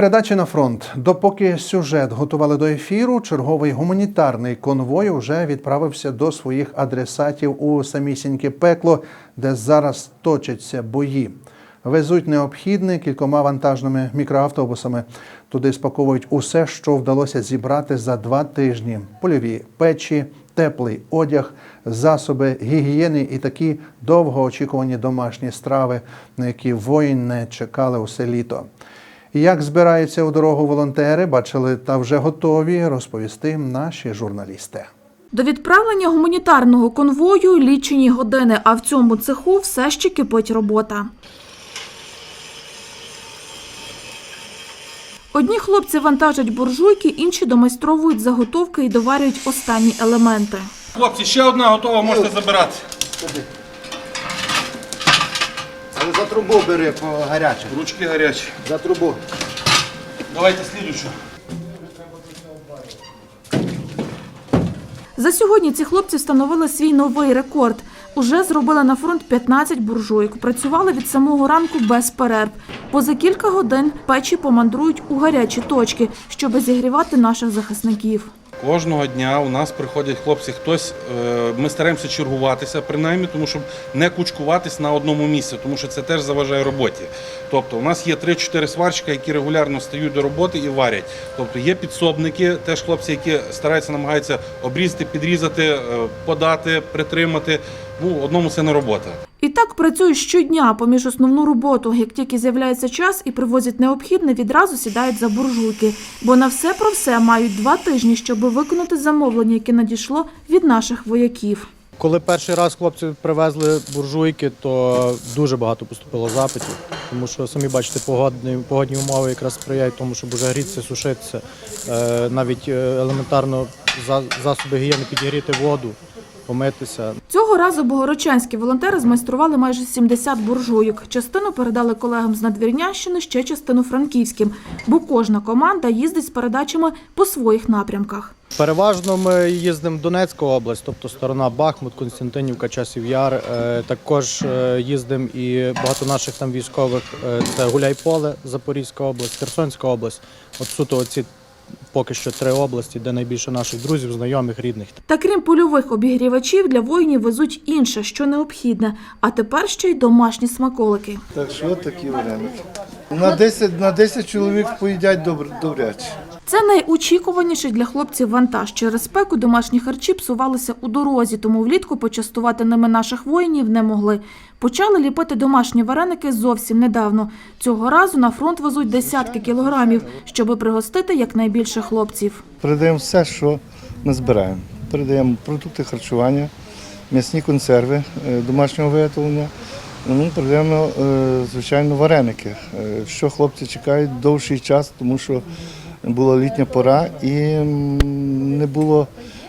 Передачі на фронт. Допоки сюжет готували до ефіру, черговий гуманітарний конвой вже відправився до своїх адресатів у самісіньке пекло, де зараз точаться бої. Везуть необхідне кількома вантажними мікроавтобусами. Туди спаковують усе, що вдалося зібрати за два тижні: польові печі, теплий одяг, засоби гігієни і такі довгоочікувані домашні страви, на які воїни чекали усе літо. Як збираються у дорогу волонтери, бачили та вже готові розповісти наші журналісти. До відправлення гуманітарного конвою лічені години, а в цьому цеху все ще кипить робота. Одні хлопці вантажать буржуйки, інші домайстровують заготовки і доварюють останні елементи. Хлопці, ще одна готова, можете забирати. За трубу бери по гаряче. Ручки гарячі. За трубу. Давайте слідучу. За сьогодні ці хлопці встановили свій новий рекорд. Уже зробили на фронт 15 буржуйок. Працювали від самого ранку без перерв. Поза кілька годин печі помандрують у гарячі точки, щоб зігрівати наших захисників. Кожного дня у нас приходять хлопці. Хтось е, ми стараємося чергуватися, принаймні, тому щоб не кучкуватись на одному місці, тому що це теж заважає роботі. Тобто, у нас є 3-4 сварщика, які регулярно стають до роботи і варять. Тобто є підсобники, теж хлопці, які стараються, намагаються обрізати, підрізати, е, подати, притримати. Ну, одному це не робота. І так працюють щодня поміж основну роботу. Як тільки з'являється час і привозять необхідне, відразу сідають за буржуйки. Бо на все про все мають два тижні, щоб виконати замовлення, яке надійшло від наших вояків. Коли перший раз хлопці привезли буржуйки, то дуже багато поступило запитів, тому що самі бачите, погодні, погодні умови якраз сприяють тому, щоб уже грітися, сушитися, Е, навіть е, елементарно засоби гігієни підігріти воду, помитися. Цього разу богородчанські волонтери змайстрували майже 70 буржуйок. Частину передали колегам з Надвірнянщини, ще частину франківським, бо кожна команда їздить з передачами по своїх напрямках. Переважно ми їздимо в Донецьку область, тобто сторона Бахмут, Константинівка, Часів Яр. Е, Також е, їздимо і багато наших там військових е, це Гуляйполе, Запорізька область, Херсонська область. От суто оці поки що три області, де найбільше наших друзів, знайомих, рідних. Та крім польових обігрівачів, для воїнів везуть інше, що необхідне. А тепер ще й домашні смаколики. Так що такі варіанти. На 10, на 10 чоловік поїдять добр, добряче. Це найочікуваніший для хлопців вантаж. Через спеку домашні харчі псувалися у дорозі, тому влітку почастувати ними наших воїнів не могли. Почали ліпити домашні вареники зовсім недавно. Цього разу на фронт везуть десятки кілограмів, щоби пригостити якнайбільше хлопців. Передаємо все, що ми збираємо. Передаємо продукти харчування, м'ясні консерви е, домашнього виготовлення. Ну, передаємо, е, звичайно, вареники, е, що хлопці чекають довший час, тому що була літня пора і не було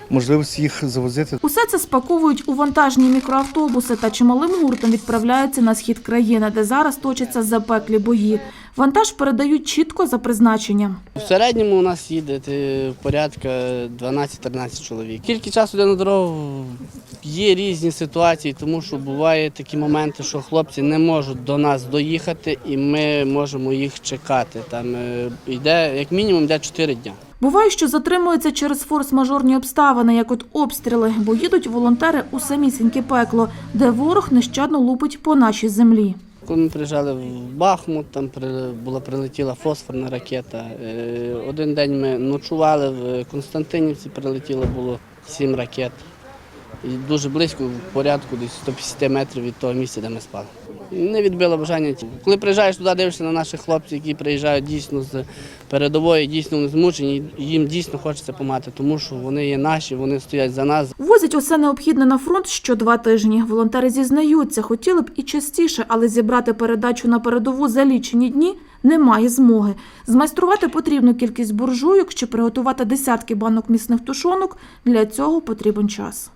можливості їх завозити. Усе це спаковують у вантажні мікроавтобуси та чималим гуртом відправляються на схід країни, де зараз точаться запеклі бої. Вантаж передають чітко за призначенням. В середньому у нас їде е, порядка 12-13 чоловік. Скільки часу йде на дорогу, є різні ситуації, тому що бувають такі моменти, що хлопці не можуть до нас доїхати, і ми можемо їх чекати. Там е, йде як мінімум йде 4 дні. Буває, що затримуються через форс-мажорні обставини, як от обстріли, бо їдуть волонтери у самісіньке пекло, де ворог нещадно лупить по нашій землі. Коли ми приїжджали в Бахмут, там була прилетіла фосфорна ракета. Е, Один день ми ночували в Константинівці, прилетіло було сім ракет. І дуже близько, в порядку десь 150 метрів від того місця, де ми спали. Не відбило бажання. Коли приїжджаєш туди, дивишся на наших хлопців, які приїжджають дійсно з передової, дійсно вони змучені, їм дійсно хочеться помати, тому що вони є наші, вони стоять за нас. Возять усе необхідне на фронт що два тижні. Волонтери зізнаються, хотіли б і частіше, але зібрати передачу на передову за лічені дні немає змоги. Змайструвати потрібну кількість буржуйок чи приготувати десятки банок місних тушонок. Для цього потрібен час.